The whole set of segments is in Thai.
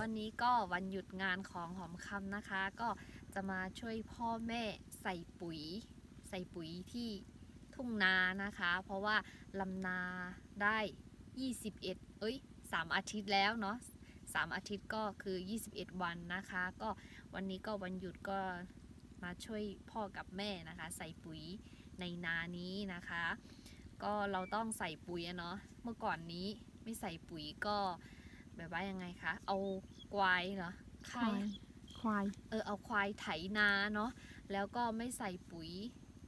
วันนี้ก็วันหยุดงานของหอมคำนะคะ ก็จะมาช่วยพ่อแม่ใส่ปุ๋ย ใส่ปุ๋ยที่ทุ่งนานะคะ เพราะว่าลำนาได้ 21 เอ้ย 3 อาทิตย์แล้วเนาะ3 อาทิตย์ก็คือ 21 วันนะคะ ก็วันนี้ก็วันหยุดก็มาช่วยพ่อกับแม่นะคะ ใส่ปุ๋ย ในนานี้นะคะ ก็เราต้องใส่ปุ๋ยอะเนาะเมื่อก่อนนี้ไม่ใส่ปุ๋ยก็แบบว่ายังไงคะเอาควายเหรอควายควายเออเอาควายไถนาเนาะแล้วก็ไม่ใส่ปุ๋ย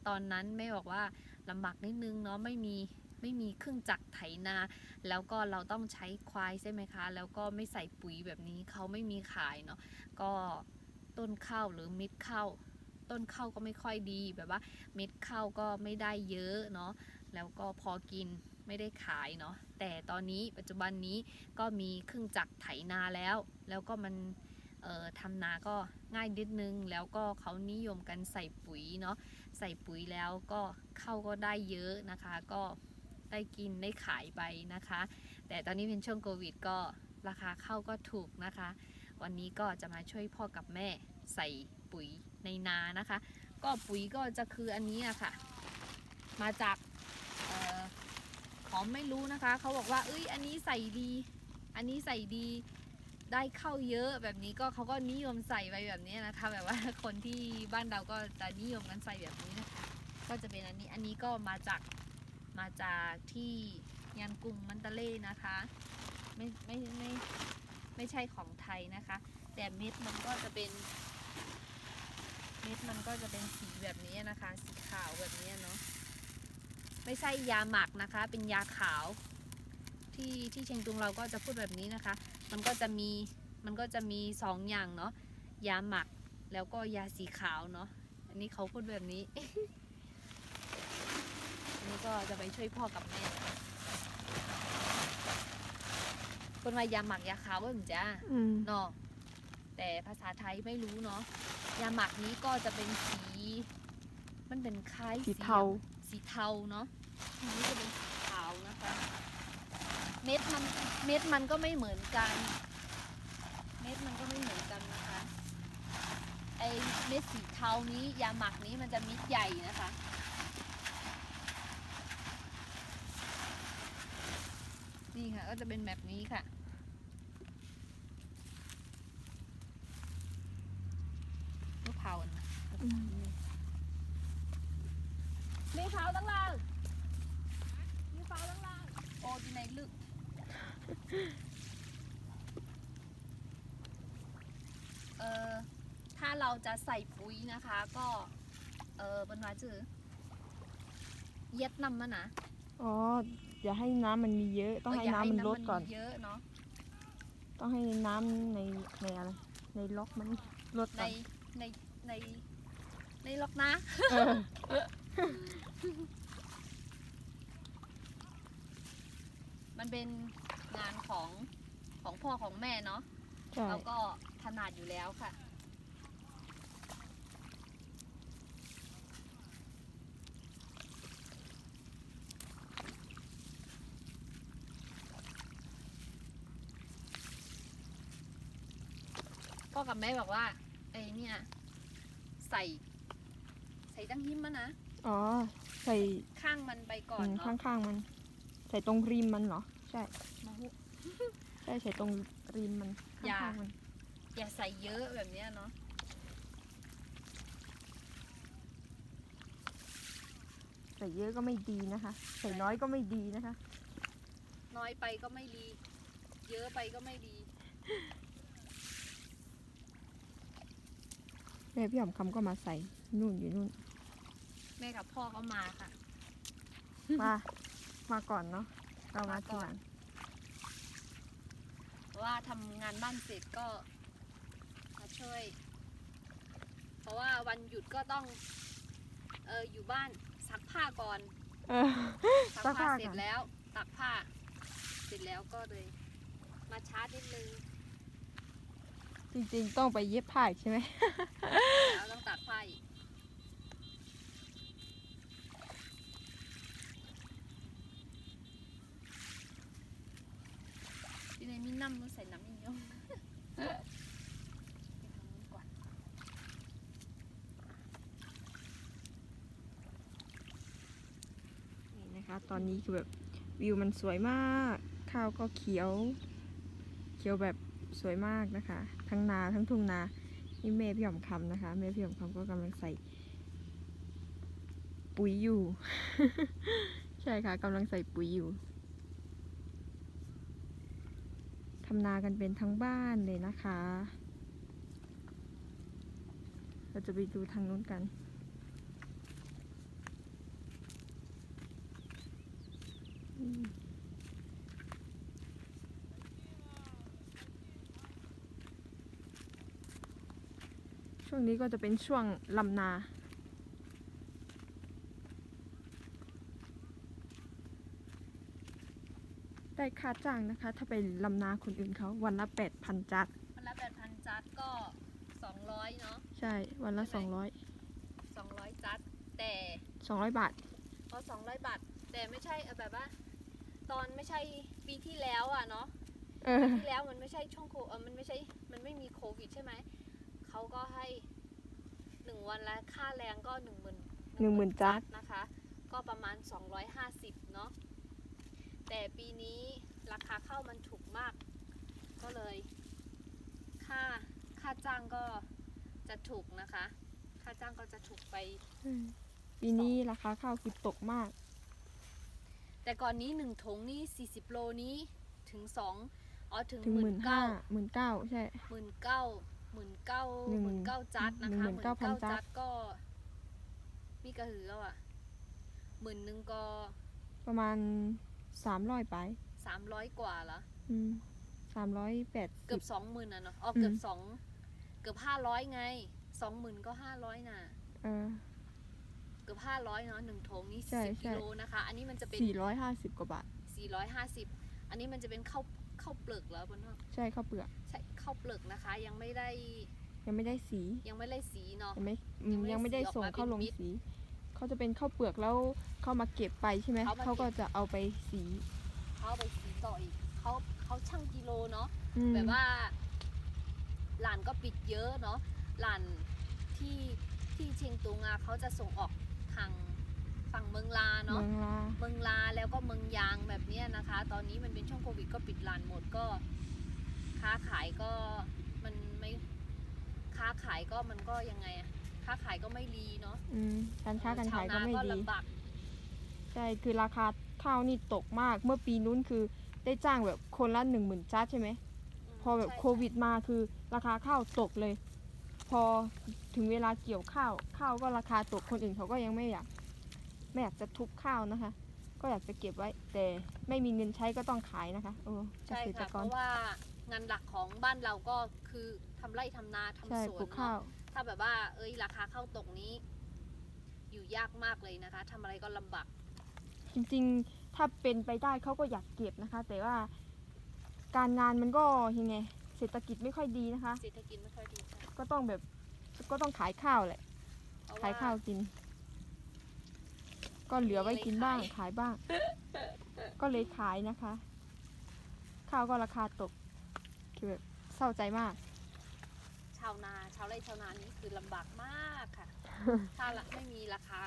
ตอนนั้นแม่บอกว่าลำบากนิดนึงเนาะไม่มีไม่มีเครื่องจักรไถนา แล้วก็เราต้องใช้ควายใช่ไหมคะ แล้วก็ไม่ใส่ปุ๋ยแบบนี้เขาไม่มีขายเนาะก็ต้นข้าวหรือเม็ดข้าว ต้นข้าวก็ไม่ค่อยดีแบบว่าเม็ดข้าวก็ไม่ได้เยอะเนาะแล้วก็พอกินไม่ได้ขายเนาะแต่ตอนนี้ปัจจุบันนี้ก็มีเครื่องจักรไถนาแล้ว แล้วก็มันเอ่อทำนาก็ง่ายนิดนึง แล้วก็เขานิยมกันใส่ปุ๋ยเนาะใส่ปุ๋ยแล้วก็เข้าวก็ได้เยอะนะคะ ก็ได้กินได้ขายไปนะคะ แต่ตอนนี้เป็นช่วงโควิดก็ราคาข้าวก็ถูกนะคะ วันนี้ก็จะมาช่วยพ่อกับแม่ใส่ปุ๋ย ในนานะคะ ก็ปุ๋ยก็จะคืออันนี้อะค่ะ มาจากออหอไม่รู้นะคะเขาบอกว่าเอ้ยอันนี้ใส่ดี อันนี้ใส่ดีได้เข้าเยอะแบบนี้ก็เขาก็นิยมใส่ไปแบบนี้นะคะแบบว่าคนที่บ้านเราก็จะนิยมกันใส่แบบนี้นะคะก็จะเป็นอันนี้อันนี้ก็มาจากมาจากที่ยันกุงมันตะเล่นะคะไม่ไม่ไม่ไม่ใช่ของไทยนะคะ แต่เม็ดมันก็จะเป็น เม็ดมันก็จะเป็นสีแบบนี้นะคะ สีขาวแบบนี้เนาะไม่ใช่ยาหมักนะคะ เป็นยาขาวที่ที่เชียงตุงเราก็จะพูดแบบนี้นะคะ มันก็จะมีมันก็จะมีสองอย่างเนาะยาหมักแล้วก็ยาสีขาวเนาะอันนี้เขาพูดแบบนี้ อันนี้ก็จะไปช่วยพ่อกับแม่คนว่ายาหมักยาขาวว่าเหมือนจ้าอืมเนาะแต่ภาษาไทยไม่รู้เนาะ ยาหมักนี้ก็จะเป็นสี มันเป็นคล้ายสีเทา สีเทาเนาะอันนี้จะเป็นสีขาวนะคะ เม็ดมันเม็ดมันก็ไม่เหมือนกัน เม็ดมันก็ไม่เหมือนกันนะคะไอเม็ดสีเทานี้ยาหมักนี้มันจะเม็ดใหญ่นะคะนี่ค่ะก็จะเป็นแบบนี้ค่ะ ลูกเผานะ อื มมีเผาตั้งล่างมีเผาตั้งล่างโอ้ที่ไหนลึก เออถ้าเราจะใส่ปุ๋ยนะคะ ก็ เออบรรวาจือเย็ดน้ำมันนะอ๋อ อย่าให้น้ำมันมีเยอะ ต้องให้เย่าน้ำมันลดก่อน เยอะเนาะ ต้องให้น้ำในในอะไร ในล็อกมันลดในก่อนในในในล็อกนะเออมันเป็นงานของของพ่อของแม่เนาะใช่เราก็ถนัดอยู่แล้วค่ะ พ่อกับแม่บอกว่าไอ้เนี่ย ใส่ ใส่ตั้งหิมมะนะอ๋อ ใส่ข้างมันไปก่ออืนมเนาะข้างๆมัน ใส่ตรงริมมันเหรอ ใช่ มาหุ ใช่ใส่ตรงริมมันอย่า ข้างๆมัน อย่าใส่เยอะแบบเนี้ยเนาะใส่เยอะก็ไม่ดีนะคะ ใส่น้อยก็ไม่ดีนะคะ น้อยไปก็ไม่ดี เยอะไปก็ไม่ดี แม่พี่หอมคำก็มาใส่นู่นอยู่นู่น แม่กับพ่อก็มาค่ะ มา มาก่อนเนาะเรามาทีหลังว่าทำงานบ้านเสร็จก็มาช่วย เพราะว่าวันหยุดก็ต้องเอออยู่บ้านซักผ้าก่อนเออ ซักซักผ้าผ้าเสร็จก่อนแล้วตักผ้า เสร็จแล้วก็เลย มาชาร์จนิดนึงจริงๆ ต้องไปเย็บผ้าอีกใช่ไหมแล้วต้องตักผ้าอีก ตอนนี้คือแบบวิวมันสวยมาก ข้าวก็เขียว เขียวแบบสวยมากนะคะ ทั้งนาทั้งทุ่งนา นี่แม่พี่หอมคำนะคะแม่พี่หอมคำก็กำลังใส่ ปุ๋ยอยู่ ใช่ค่ะกำลังใส่ปุ๋ยอยู่ทำนากันเป็นทั้งบ้านเลยนะคะ เราจะไปดูทางนู้นกัน อืม ช่วงนี้ก็จะเป็นช่วงลำนาได้ค่าจ้างนะคะ ถ้าไปลำนาคนอื่นเขาวันละแปดพันจัดมันละแปดพันจัดก็สองร้อยเนาะ ใช่ วันละสองร้อยสองร้อยจัดแต่สองร้อยบาทพอสองร้อยบาท แต่ไม่ใช่เออแบบว่า ตอนไม่ใช่ปีที่แล้วอะเนาะเออที่แล้วมันไม่ใช่ช่วงโคเออมันไม่ใช่มันไม่มีโควิดใช่ไหมเขาก็ให้หนึ่งวันละค่าแรงก็หนึ่งหมื่นหนึ่งหมื่นจัดนะคะ ก็ประมาณ250เนาะแต่ปีนี้ราคาข้าวมันถูกมาก ก็เลย ค่าค่าจ้างก็จะถูกนะคะ ค่าจ้างก็จะถูกไปปีนี้ราคาข้าวคือตกมาก แต่ก่อนนี้หนึ่งถุงนี่40โลนี้ถึงสองอ๋อถึงถึงหหมื่มื่นนห้าเก้าหมื่นเก้าใช่ หมื่นเก้าหมื่นเก้าหนึ่งหมื่นเก้าจัดนะคะหนึ่งหมื่นเก้าพันจัด ก็มีกระหือแล้วอะหมื่นหนึ่งก็ประมาณสามร้อยไปสามร้อยกว่าเหรออืมสามร้อยแปดเกืสิอบ บสองหมื่นอะเนาะอ๋ออืมเกือบสองเกือบห้าร้อยไงสองหมื่นก็ห้าร้อยน่ะ เออ เกือบห้าร้อยเนาะหนึ่งถุงนี่ใช่สิบใช่ กิโลนะคะ อันนี้มันจะเป็นสี่ร้อยห้าสิบกว่าบาท สี่ร้อยห้าสิบอันนี้มันจะเป็นข้าวข้าวเปลือกแล้วบนว่าใช่ข้าวเปลือก ใช่ข้าวเปลือกนะคะ ยังไม่ได้ยังไม่ได้สียังไม่ได้สีเนาะ ยังไม่อืมยัยังงไม่ไม่ได้ได้สีออกส่งมาเข้าลงเป็นมิตรสีเขาจะเป็นข้าวเปลือกแล้วเขามาเก็บไปใช่ไหมเขามาเก็บ เขาก็จะเอาไปสีเขาเอาไปสีต่ออีกเขาเขาช่างกิโลเนาะ อืมแบบว่าหลานก็ปิดเยอะเนาะหลานที่ที่เชียงตุงอะเขาจะส่งออก ทางฝั่งเมืองลาเนาะเมืองลาเมืองลาแล้วก็เมืองยางแบบเนี้ยนะคะ ตอนนี้มันเป็นช่วงโควิดก็ปิดร้านหมดก็ ค้าขายก็มันไม่ค้าขายก็มันก็ยังไงอะค้าขายก็ไม่ดีเนาะอืมการค้าการขายก็ชวไม่นาดี ลำบากใช่ คือราคาข้าวนี่ตกมาก เมื่อปีนู้นคือได้จ้างแบบคนละหนึ่งหมื่นจัดใช่ไหมมพอแบบใช่โควิดมาคือราคาข้าวตกเลย พอถึงเวลาเกี่ยวข้าวข้าวก็ราคาตกคนอื่นเขาก็ยังไม่อยากไม่อยากจะทุบข้าวนะคะ ก็อยากจะเก็บไว้ แต่ไม่มีเงินใช้ก็ต้องขายนะคะโอ้เกใช่ษตรค่ะกเพรราะว่างานหลักของบ้านเราก็คือทำไร่ทำนาทำใช่สวปลูนกข้าเนาะว ถ้าแบบว่า เอ้ยราคาข้าวตกนี้ อยู่ยากมากเลยนะคะทำอะไรก็ลำบากจริงๆ ถ้าเป็นไปได้เขาก็อยากเก็บนะคะ แต่ว่าการงานมันก็ยังไง เศรษฐกิจไม่ค่อยดีนะคะ เศรษฐกิจไม่ค่อยดีค่ะ ก็ต้องแบบ ก็ต้องขายข้าวแหละเพระขายข้าวกิน ก็เหลือไว้กินบ้างมีอะไรขายขายบ้าง ก็เลยขายนะคะ ข้าวก็ราคาตกคือแบบเศร้าใจมาก ชาวนาชาวไร่ชาวนานี้คือลำบากมากค่ะ ถ้าละไม่มีราคา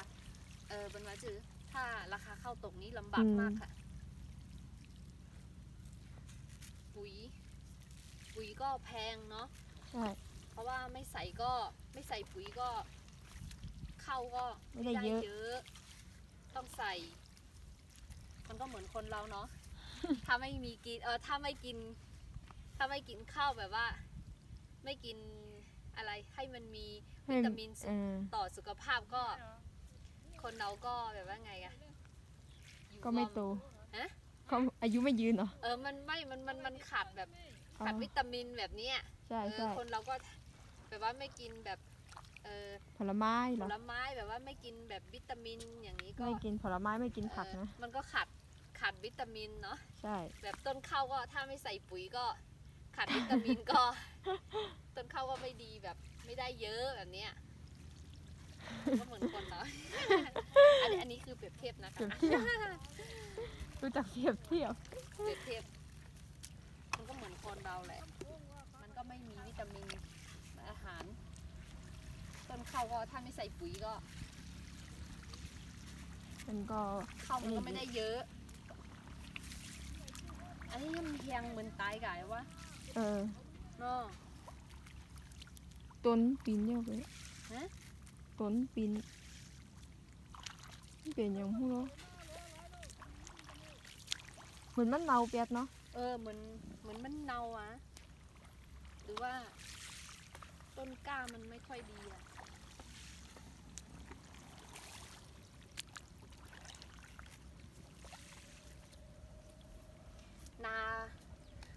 เออบรรวาจือถ้าราคาข้าวตกนี้ลำบากอืมมากค่ะปุ๋ยปุ๋ยก็แพงเนาะใช่เพ ราะว่าไม่ใส่ก็ไม่ใส่ปุ๋ยก็ข้าวก็ไม่ได้เยอะเยอะ ต้องใส่ มันก็เหมือนคนเราเนาะ ถ้าไม่มีกินเออถ้าไม่กิน ถ้าไม่กินข้าวแบบว่า ไม่กินอะไรให้มันมีวิตามินเออต่อสุขภาพก็ คนเราก็แบบว่าไงอะอยู่ก็ไม่โตฮะเขาอายุไม่ยืนเหรอ เออ มันไม่ มัน มัน มันขาดแบบอ๋อขาดวิตามินแบบเนี้ยใช่เออใช่คนเราก็ แบบว่าไม่กินแบบเออผลไม้เหผรอลไม้แบบว่าไม่กินแบบวิตามินอย่างนี้ก็ไม่กินผลไม้ไม่กินผักเออนะ มันก็ขาดขาดวิตามินเนาะใช่ แบบต้นข้าวก็ถ้าไม่ใส่ปุ๋ยก็ขาดวิตามินก็ ต้นข้าวก็ไม่ดีแบบไม่ได้เยอะแบบเนี้ยก็เหมือนคนเนาะ อันนี้อันนี้คือเปรียบเทียบนะเปรียคะบเทียบ รู้จักเทียบเทียบ เปรียบเทียบมันก็เหมือนคนเราแหละ มันก็ไม่มีวิตามินอาหารต้นข้าวก็ถ้าไม่ใส่ปุ๋ยก็มันก็เข้ามันก็ไม่ได้เยอะ อันนี้มันเพียงเหมือนตายไก่วะเออเนาะต้นปีนเยอะไปฮะต้นปีนมันเป็นอย่างหู้เหมือนมันเนาเปียดเนาะเออเหมือนเหมือนมันเนาอะหรือว่า ต้นกล้ามันไม่ค่อยดีอะนา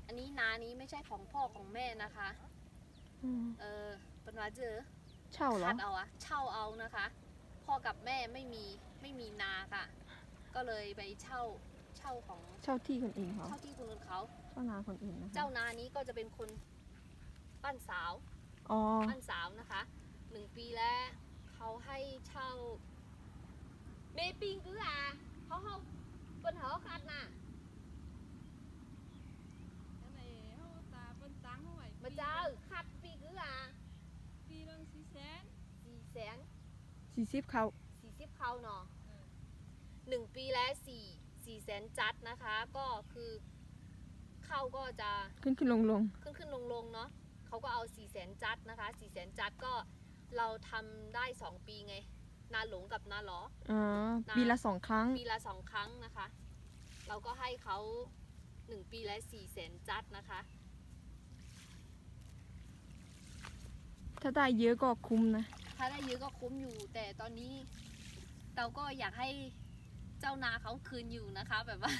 อันนี้นานี้ไม่ใช่ของพ่อของแม่นะคะ อืมเออเป็นว่าเจอเช่าเหรอ คัดเอาอะเช่าเอานะคะ พ่อกับแม่ไม่มีไม่มีนาค่ะ ก็เลยไปเช่าเช่าของเช่าที่คนอื่นเขาเช่าที่คนอื่นเขา เช่านาคนอื่นนะคะเจ้านานี้ก็จะเป็นคนปั้นสาว อ๋อปั้นสาวนะคะหนึ่งปีแล้วเขาให้เช่าเมปิงกืออะเขาเขาเป็นเหรอคัดน่ะ cái này hô ta bên táng không phải มาเจอคัดปีกืออะ phi lăng xí xén สี่แสนสี่สิบเขาสี่สิบเขาเนาะหนึ่งปีแล้วสี่สี่แสนจัดนะคะ ก็คือเข้าก็จะขึ้นขึ้นลงลงขึ้นขึ้นลงลงๆเนาะ เขาก็เอา4ี่แสนจัดนะคะ4ี่แสนจัดก็เราทำได้ 2 ปีไง นาหลงกับนาหลอ อ๋อนาปีละสองครั้ง ปีละสองครั้งนะคะ เราก็ให้เขา1ปีละ4ี่แสนจัดนะคะ ถ้าได้เยอะก็คุ้มนะ ถ้าได้เยอะก็คุ้มอยู่ แต่ตอนนี้เราก็อยากให้เจ้านาเขาคืนอยู่นะคะ แบบว่า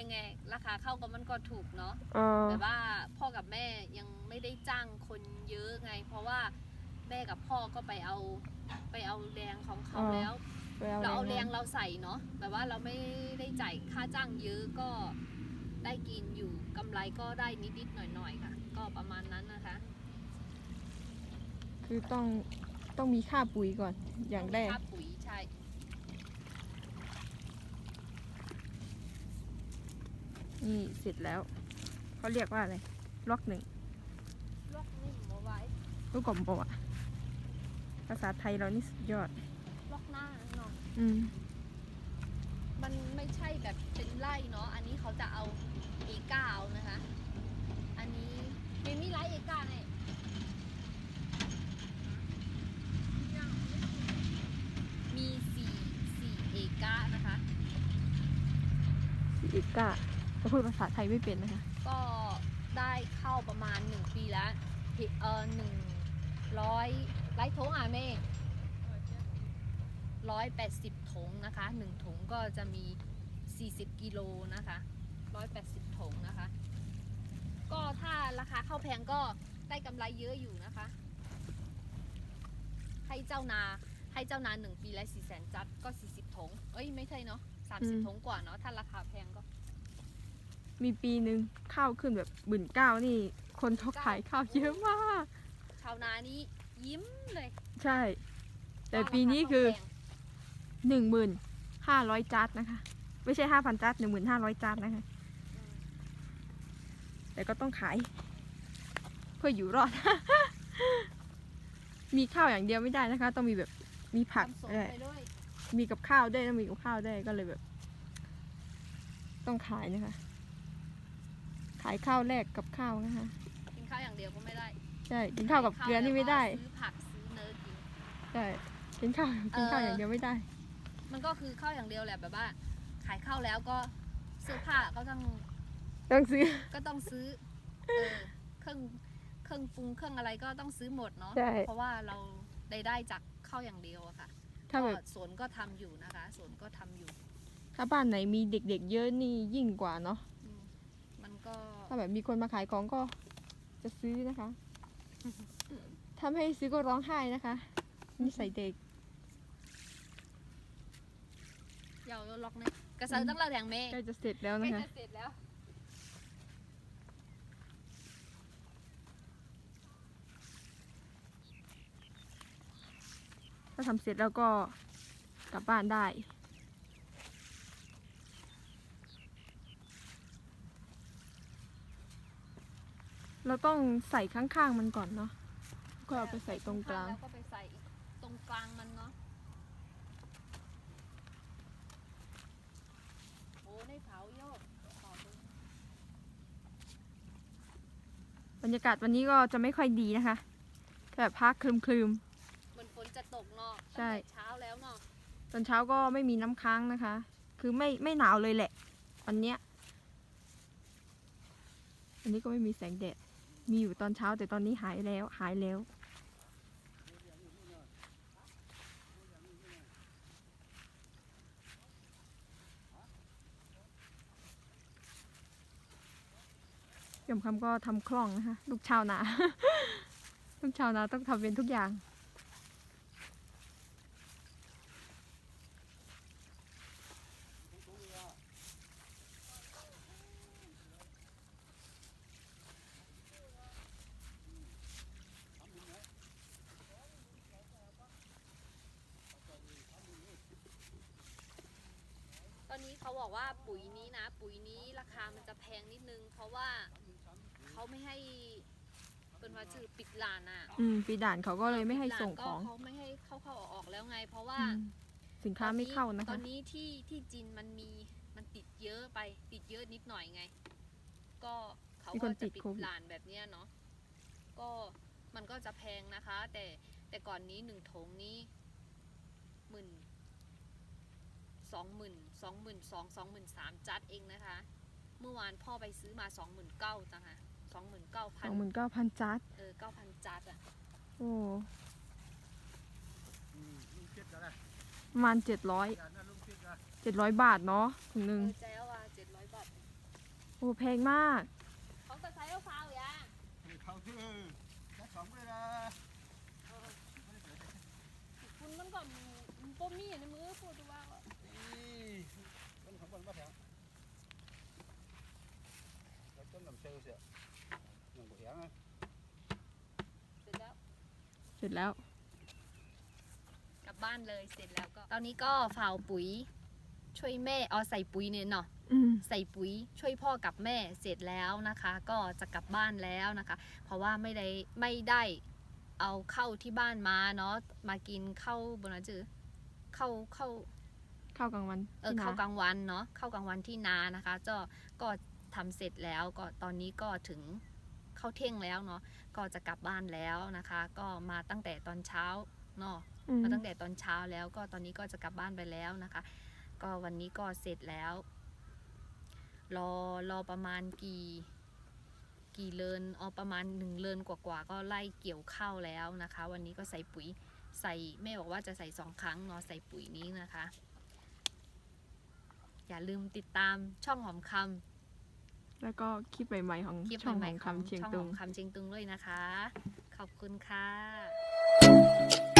ยังไงราคาเข้ากับมันก็ถูกเนาะเออแต่ว่าพ่อกับแม่ยังไม่ได้จ้างคนเยอะไง เพราะว่าแม่กับพ่อก็ไปเอาไปเอาแรงของเขาแล้วไปเอาเราเอาแรงมาเราใส่เนาะแบบว่าเราไม่ได้จ่ายค่าจ้างเยอะก็ได้กินอยู่กำไรก็ได้นิดๆหน่อยๆค่ะ ก็ประมาณนั้นนะคะคือต้องต้องมีค่าปุ๋ยก่อนอย่างแรก ค่าปุ๋ยใช่ นี่เสร็จแล้ว เขาเรียกว่าอะไรล็อกหนึ่งลอกนิ่มเอาไว้ลูกกลมปะวะภาษาไทยเรานี่สุดยอดลอกหน้าเนาะอืม มันไม่ใช่แบบเป็นไร่เนาะ อันนี้เขาจะเอาเอก้าเอานะคะ อันนี้ไม่มีไรเอก้าไงมีสี่สี่เอกะนะคะสีเอกก้า จะพูดภาษาไทยไม่เป็นนะคะ ก็ได้เข้าประมาณหนึ่งปีแล้วเออหนึ่งร้อยไร่ทงอะแม่ร้อยแปดสิบถงนะคะหนึ่งถงก็จะมีสี่สิบกิโลนะคะร้อยแปดสิบถงนะคะ ก็ถ้าราคาเข้าแพงก็ได้กำไรเยอะอยู่นะคะ ให้เจ้านาให้เจ้านาหนึ่งปีละสี่แสนจัดก็สี่สิบถง เอ้ยไม่ใช่เนาะสามสิบถงกว่าเนาะถ้าราคาแพงก็ มีปีหนึ่งข้าวขึ้นแบบบึ่นเก้านี่ คนเขาขายข้าวเยอะมาก ชาวนานี้ยิ้มเลยใช่ แต่ว่าราาปีนี้คือข้าวแพงหนึ่งหมื่นห้าร้อยจัดนะคะ ไม่ใช่ห้าพันจัดหนึ่งหมื่นห้าร้อยจัดนะคะอืมแต่ก็ต้องขาย เพื่ออยู่รอด มีข้าวอย่างเดียวไม่ได้นะคะ ต้องมีแบบมีผักทำสดด้วยไปด้วยมีกับข้าวด้วยต้องมีกับข้าวด้วยก็เลยแบบ ต้องขายนะคะ ขายข้าวแลกกับข้าวนะคะ กินข้าวอย่างเดียวก็ไม่ได้ใช่ กินข้าวกับเกลือนี่ไม่ได้ ซื้อผักซื้อเนื้อกิน ใช่ กินข้าวกินข้าวอย่างเดียวไม่ได้ มันก็คือข้าวอย่างเดียวแหละแบบว่า ขายข้าวแล้วก็เสื้อผ้าก็ต้องต้องซื้อ ก็ต้องซื้อเออเครื่องเครื่องปรุงเครื่องอะไรก็ต้องซื้อหมดเนาะ ใช่ เพราะว่าเราได้ได้จากข้าวอย่างเดียวอะค่ะถ้าแบบก็สวนก็ทำอยู่นะคะสวนก็ทำอยู่ ถ้าบ้านไหนมีเด็ก ๆ เยอะนี่ยิ่งกว่าเนาะอืมมัน ก็ถ้าแบบมีคนมาขายของก็จะซื้อนะคะถ้าไม่ให้ซื้อก็ร้องไห้นะคะนี่ใส่เด็กเยาวล็อกเนี่ยกระเซาตั้งเราแดงเมฆใกล้จะเสร็จแล้วใกล้นะคะจะเสร็จแล้วถ้าทำเสร็จแล้วก็กลับบ้านได้ เราต้องใส่ข้างๆมันก่อนเนาะก็เอาไปใส่ตรงกลาง แล้วก็ไปใส่ตรงกลางมันเนาะโอ้ในเผาโยกบรรยากาศวันนี้ก็จะไม่ค่อยดีนะคะแบบพักคลืมเหมือนฝนจะตกเนาะใช่เช้าแล้วเนาะตอนเช้าก็ไม่มีน้ำค้างนะคะ คือไม่ไม่หนาวเลยแหละ วันเนี้ย อันนี้ก็ไม่มีแสงแดด มีอยู่ตอนเช้าแต่ตอนนี้หายแล้วหายแล้วยมคำก็ทำคล่องนะคะลูกชาวนา ลูกชาวนาต้องทำเป็นทุกอย่าง ตอนนี้เขาบอกว่า ปุ๋ยนี้นะ ปุ๋ยนี้ราคามันจะแพงนิดนึง เพราะว่าเขาไม่ให้เป็นว่าชื่อปิดลานอะอืมปีด่านเขาก็เลยไม่ให้ส่งปิดขร้าอนงก็เขาไม่ให้เข้าเข้าออกออกแล้วไง เพราะว่าอืมสินค้าไม่เข้านะตอคะนนี้ที่ที่จีนมันมีมันติดเยอะไปติดเยอะนิดหน่อยไง ก็เขามีคก็นจะติดปิดโควิด ลานแบบเนี้ยเนาะก็มันก็จะแพงนะคะ แต่แต่ก่อนนี้หนึ่งถงนี้หมื่น สองหมื่นสองหมื่นสองสองหมื่นสามจัดเองนะคะ เมื่อวานพ่อไปซื้อมาสองหมื่นเก้าจังค่ะสองหมื่นเก้าพัสนองหมื่นเก้าพันจัด เออเก้าพันจัดอะโอ้ประมาณเจ็ดร้อยเจ็ดร้อยบาทเนาะถุงหเอนึ่งอแจ้วอะเจ็ดร้อยบาทโอ้แพงมากเขาจะใช้เอาฟาวอย่าคุณมันก็มันป้มีในมือพูดดูว่า เสร็จแล้ว เสร็จแล้ว กลับบ้านเลยเสร็จแล้วก็ ตอนนี้ก็ฝ่าวปุ๋ย ช่วยแม่เอาใส่ปุ๋ยเนี่ยเนาะ อืม ใส่ปุ๋ยช่วยพ่อกับแม่เสร็จแล้วนะคะ ก็จะกลับบ้านแล้วนะคะ เพราะว่าไม่ได้ไม่ได้เอาเข้าที่บ้านมาเนาะมากินเข้าวบนนั้นจือเข้าเข้า ข้าวกลางวันเออที่เข้านากลางวันเนาะเข้ากลางวันที่นานะคะก็ก็ทำเสร็จแล้วก็ตอนนี้ก็ถึงเข้าเที่ยงแล้วเนาะก็จะกลับบ้านแล้วนะคะ ก็มาตั้งแต่ตอนเช้าเนาะอืมมาตั้งแต่ตอนเช้าแล้วก็ตอนนี้ก็จะกลับบ้านไปแล้วนะคะ ก็วันนี้ก็เสร็จแล้ว รอรอประมาณกี่กี่เลินเอาประมาณหนึ่งเลินกว่าๆก็ไล่เกี่ยวข้าวแล้วนะคะ วันนี้ก็ใส่ปุ๋ยใส่แม่บอกว่าจะใส่สองครั้งเนาะใส่ปุ๋ยนี้นะคะ อย่าลืมติดตามช่องหอมคแล้วก็คลิปใหม่ๆของำคลิปช่องใหขม่องๆของคำเชียงช่องตุหงอมคำเชียงตุงด้วยนะคะ ขอบคุณค่ะ